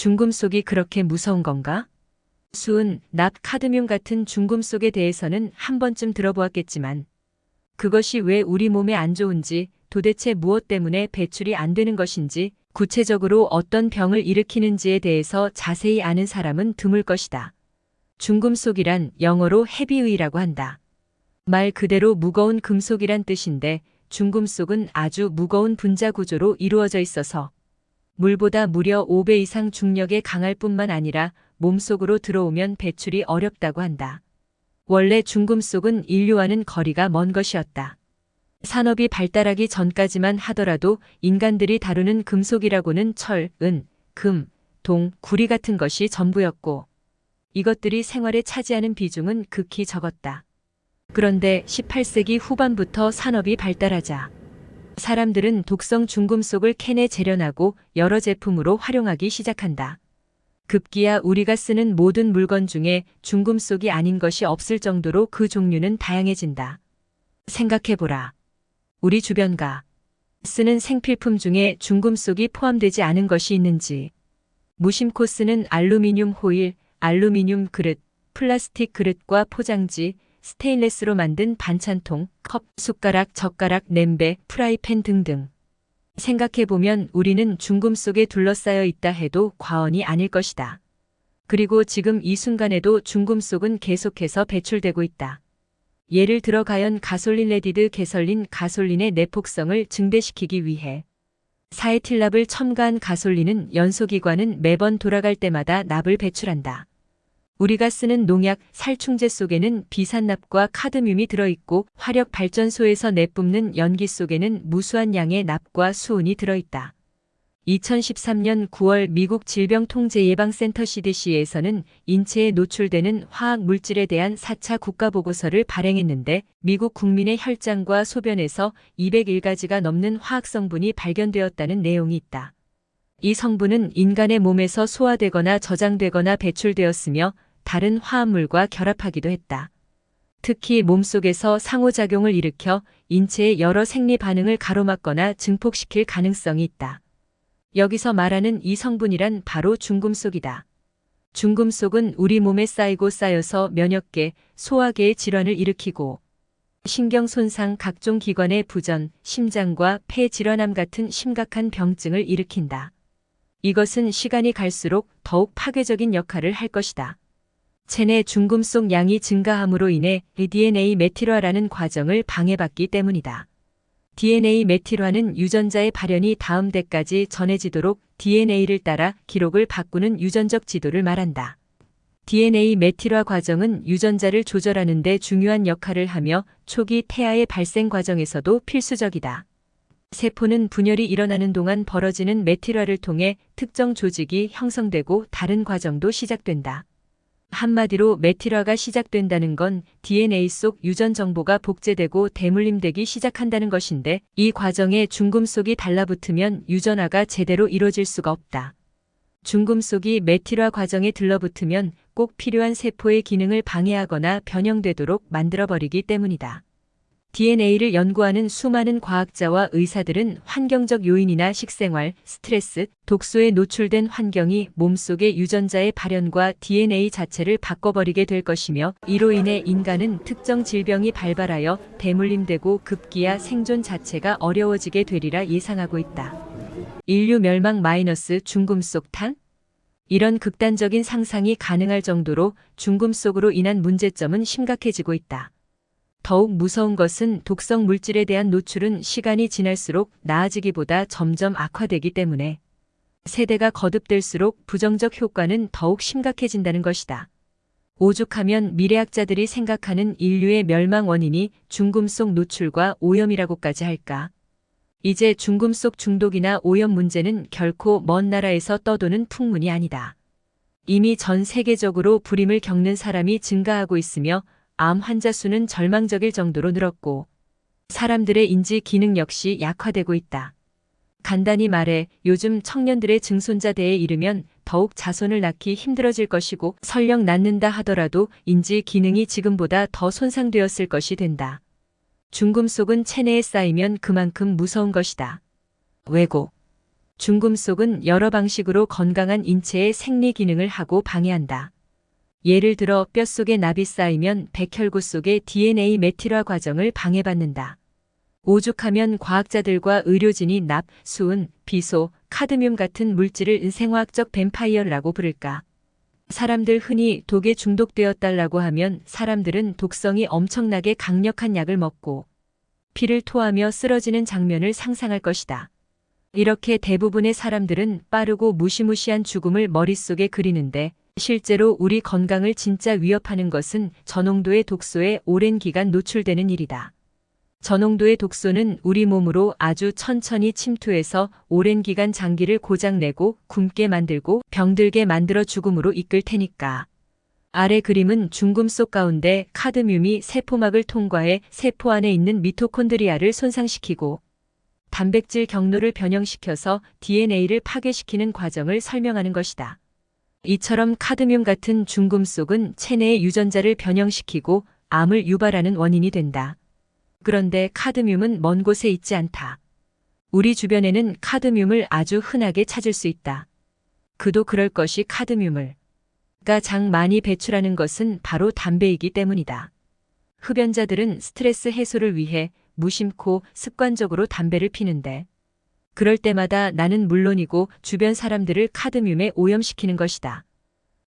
중금속이 그렇게 무서운 건가? 수은, 납, 카드뮴 같은 중금속에 대해서는 한 번쯤 들어보았겠지만 그것이 왜 우리 몸에 안 좋은지 도대체 무엇 때문에 배출이 안 되는 것인지 구체적으로 어떤 병을 일으키는지에 대해서 자세히 아는 사람은 드물 것이다. 중금속이란 영어로 헤비의라고 한다. 말 그대로 무거운 금속이란 뜻인데 중금속은 아주 무거운 분자 구조로 이루어져 있어서 물보다 무려 5배 이상 중력에 강할 뿐만 아니라 몸속으로 들어오면 배출이 어렵다고 한다. 원래 중금 속은 인류와는 거리가 먼 것이었다. 산업이 발달하기 전까지만 하더라도 인간들이 다루는 금속이라고는 철, 은, 금, 동, 구리 같은 것이 전부였고 이것들이 생활에 차지하는 비중은 극히 적었다. 그런데 18세기 후반부터 산업이 발달하자 사람들은 독성 중금속을 캔에 재련하고 여러 제품으로 활용하기 시작한다. 급기야 우리가 쓰는 모든 물건 중에 중금속이 아닌 것이 없을 정도로 그 종류는 다양해진다. 생각해보라. 우리 주변가 쓰는 생필품 중에 중금속이 포함되지 않은 것이 있는지 무심코 쓰는 알루미늄 호일, 알루미늄 그릇, 플라스틱 그릇과 포장지, 스테인레스로 만든 반찬통, 컵, 숟가락, 젓가락, 냄배, 프라이팬 등등. 생각해보면 우리는 중금 속에 둘러싸여 있다 해도 과언이 아닐 것이다. 그리고 지금 이 순간에도 중금 속은 계속해서 배출되고 있다. 예를 들어 가연 가솔린 레디드 개설린 가솔린의 내폭성을 증대시키기 위해 사에틸납을 첨가한 가솔린은 연소기관은 매번 돌아갈 때마다 납을 배출한다. 우리가 쓰는 농약, 살충제 속에는 비산납과 카드뮴이 들어있고 화력 발전소에서 내뿜는 연기 속에는 무수한 양의 납과 수은이 들어있다. 2013년 9월 미국 질병통제예방센터 CDC에서는 인체에 노출되는 화학 물질에 대한 4차 국가보고서를 발행했는데 미국 국민의 혈장과 소변에서 201가지가 넘는 화학 성분이 발견되었다는 내용이 있다. 이 성분은 인간의 몸에서 소화되거나 저장되거나 배출되었으며 다른 화합물과 결합하기도 했다. 특히 몸속에서 상호작용을 일으켜 인체의 여러 생리 반응을 가로막거나 증폭시킬 가능성이 있다. 여기서 말하는 이 성분이란 바로 중금속이다. 중금속은 우리 몸에 쌓이고 쌓여서 면역계, 소화계의 질환을 일으키고 신경 손상 각종 기관의 부전, 심장과 폐 질환암 같은 심각한 병증을 일으킨다. 이것은 시간이 갈수록 더욱 파괴적인 역할을 할 것이다. 체내 중금속 양이 증가함으로 인해 DNA 메틸화라는 과정을 방해받기 때문이다. DNA 메틸화는 유전자의 발현이 다음 대까지 전해지도록 DNA를 따라 기록을 바꾸는 유전적 지도를 말한다. DNA 메틸화 과정은 유전자를 조절하는 데 중요한 역할을 하며 초기 태아의 발생 과정에서도 필수적이다. 세포는 분열이 일어나는 동안 벌어지는 메틸화를 통해 특정 조직이 형성되고 다른 과정도 시작된다. 한마디로 메틸화가 시작된다는 건 DNA 속 유전 정보가 복제되고 대물림되기 시작한다는 것인데 이 과정에 중금속이 달라붙으면 유전화가 제대로 이루어질 수가 없다. 중금속이 메틸화 과정에 들러붙으면 꼭 필요한 세포의 기능을 방해하거나 변형되도록 만들어버리기 때문이다. DNA를 연구하는 수많은 과학자와 의사들은 환경적 요인이나 식생활, 스트레스, 독소에 노출된 환경이 몸속의 유전자의 발현과 DNA 자체를 바꿔버리게 될 것이며 이로 인해 인간은 특정 질병이 발발하여 대물림되고 급기야 생존 자체가 어려워지게 되리라 예상하고 있다. 인류 멸망 마이너스 중금속 탄? 이런 극단적인 상상이 가능할 정도로 중금속으로 인한 문제점은 심각해지고 있다. 더욱 무서운 것은 독성 물질에 대한 노출은 시간이 지날수록 나아지기보다 점점 악화되기 때문에 세대가 거듭될수록 부정적 효과는 더욱 심각해진다는 것이다. 오죽하면 미래학자들이 생각하는 인류의 멸망 원인이 중금속 노출과 오염이라고까지 할까. 이제 중금속 중독이나 오염 문제는 결코 먼 나라에서 떠도는 풍문이 아니다. 이미 전 세계적으로 불임을 겪는 사람이 증가하고 있으며 암 환자 수는 절망적일 정도로 늘었고 사람들의 인지 기능 역시 약화되고 있다. 간단히 말해 요즘 청년들의 증손자대에 이르면 더욱 자손을 낳기 힘들어질 것이고 설령 낳는다 하더라도 인지 기능이 지금보다 더 손상되었을 것이 된다. 중금속은 체내에 쌓이면 그만큼 무서운 것이다. 왜고 중금속은 여러 방식으로 건강한 인체의 생리 기능을 하고 방해한다. 예를 들어 뼛속에 납이 쌓이면 백혈구 속의 DNA 메틸화 과정을 방해받는다. 오죽하면 과학자들과 의료진이 납, 수은, 비소, 카드뮴 같은 물질을 생화학적 뱀파이어라고 부를까. 사람들 흔히 독에 중독되었달라고 하면 사람들은 독성이 엄청나게 강력한 약을 먹고 피를 토하며 쓰러지는 장면을 상상할 것이다. 이렇게 대부분의 사람들은 빠르고 무시무시한 죽음을 머릿속에 그리는데 실제로 우리 건강을 진짜 위협하는 것은 저농도의 독소에 오랜 기간 노출되는 일이다. 저농도의 독소는 우리 몸으로 아주 천천히 침투해서 오랜 기간 장기를 고장내고 굶게 만들고 병들게 만들어 죽음으로 이끌 테니까. 아래 그림은 중금속 가운데 카드뮴이 세포막을 통과해 세포 안에 있는 미토콘드리아를 손상시키고 단백질 경로를 변형시켜서 DNA를 파괴시키는 과정을 설명하는 것이다. 이처럼 카드뮴 같은 중금속은 체내의 유전자를 변형시키고 암을 유발하는 원인이 된다. 그런데 카드뮴은 먼 곳에 있지 않다. 우리 주변에는 카드뮴을 아주 흔하게 찾을 수 있다. 그도 그럴 것이 카드뮴을. 가장 많이 배출하는 것은 바로 담배이기 때문이다. 흡연자들은 스트레스 해소를 위해 무심코 습관적으로 담배를 피는데 그럴 때마다 나는 물론이고 주변 사람들을 카드뮴에 오염시키는 것이다.